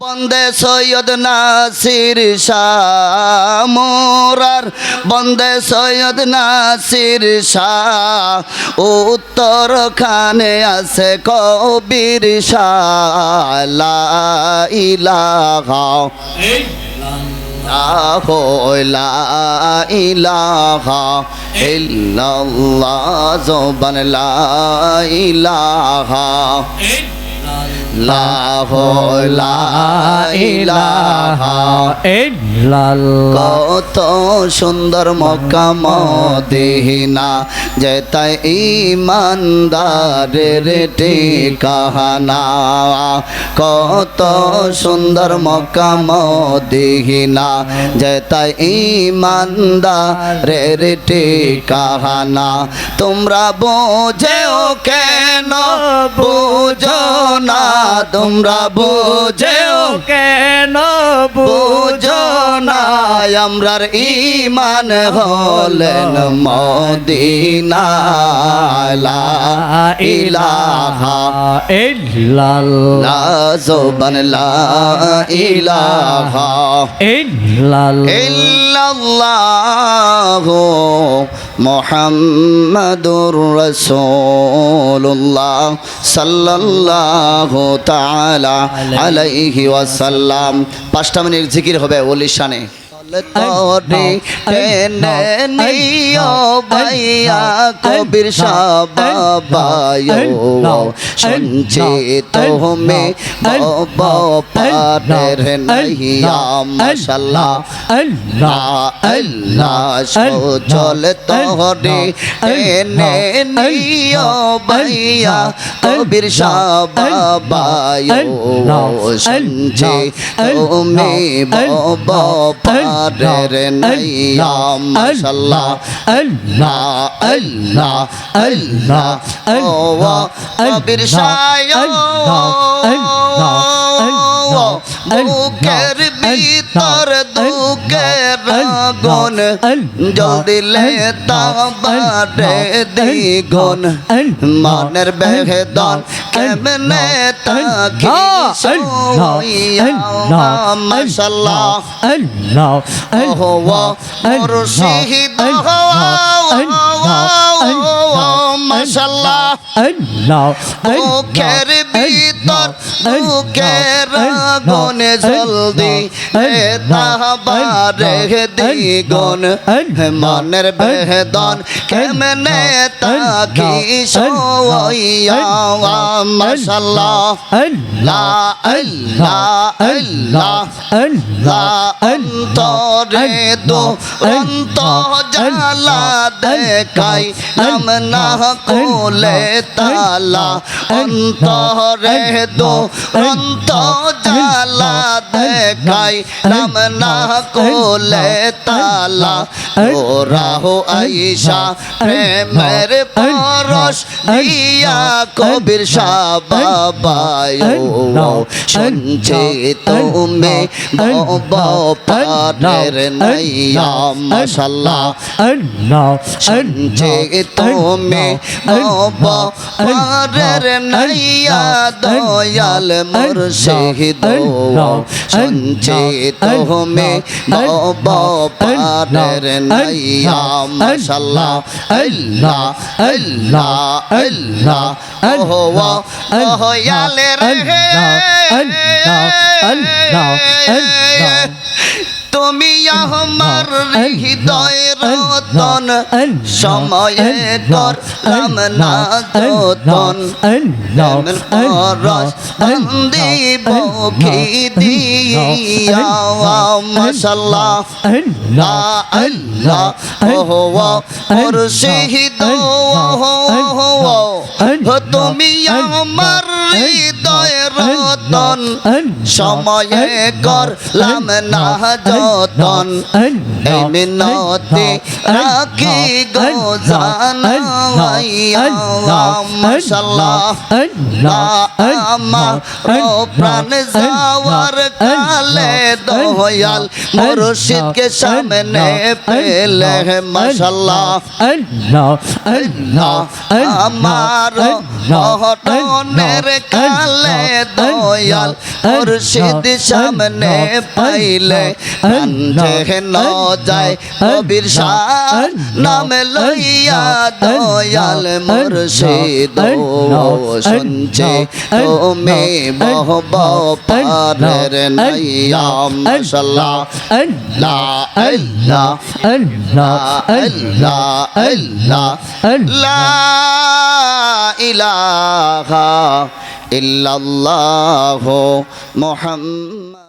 বন্দে সৈয়দ নাসির শাহ মোরার বন্দে সৈয়দ নাসির শাহ। উত্তর খানে আছে কবির শাহ লা ইলাহা লা ইলাহা ইল্লাল্লাহ জবান লা ইলাহা কত সুন্দর মক্কা মদিনা যেতাই ইমানদারের ঠিকানা। কত সুন্দর মক্কা মদিনা যেতাই ইমানদারের ঠিকানা। তোমরা বোঝেও কেন বুঝো না? তোমরা বোঝেও কেন বুঝো না? আমরার ইমান হলেন মদিনা ইলাহা লা জবান লা ইলাহা ইল্লাল্লাহু মুহাম্মাদুর রসুল্লাহ সাল্লাহ তালা আলাইহি ওয়াসাল্লাম। পাঁচটা মিনিট জিকির হবে ওলির শানে। তরে টেনে নিও বাইয়া কবির সাবাবায়ো শুনছে তোমে বাবা পারের নাইয়া মাশাল্লাহ আল্লাহ আল্লাহ সচল তরে টেনে নিও বাইয়া কবির সাবাবায়ো শুনছে তোমে পারের নাইয়া মাশাল্লাহ আল্লাহ আল্লাহ আল্লাহ কবির সায়ো বুকের ভিতর দুঃখের আগুন জ্বলিলে তাবারে দ্বিগুণ মনের বেহেদন কেমনে তাকি মাশাল্লাহ ওহো মুর্শিদ মাশাল্লাহ বুকের ভিতর বুকের আগুনে জলদি তাহাবারে দ্বিগুণ মনের বেদন কেমনে তাকি সইয়া মাশাল্লাহ অন্তরে দো অন্ত জালা দেখাই নাম না কোলে তালা। অন্তরে দো অন্ত জালা দেখাই নাম না কোলে তালা। ওরা হো আইসা প্রেমের পরশ দিয়া কবির শাহ বাবায়ো। শুনছে তুমি বাবার নাইয়া মাশাল্লাহ শুনছে তুমি বাবার নাইয়া দয়াল মুর্শিদ শুনছে তুমি বাবার নাইয়া মাশাল্লাহ আল্লাহ আল্লাহ আল্লাহ ওহো ওহো ইয়ালে রে তুমি আমার হৃদয় রতন, সময়ে করলাম না যতন। পরশ বন্দিব কি দিয়া মাশাল্লাহ। আল্লাহ, ওহো, মুর্শিদ ওহো। তুমি আমার রতন সময়ে করলাম না যতন এই মিনতি রাখি গো প্রাণ যাওয়ার কালে দয়াল মুর্শিদকে সামনে পেলে মাশাল্লাহ আমার মহটনের কালে দয়াল মুর্শিদ সামনে পাইলে কান্ধে ন যায় কবির শাহ নাম লইয়া দয়াল মুর্শিদ শুনছে তুমি বহব পারের নাইয়া, মশাল্লাহ। লা আল্লাহ আল্লাহ আল্লাহ লা ইলাহা ইল্লাল্লাহ মুহাম্মদ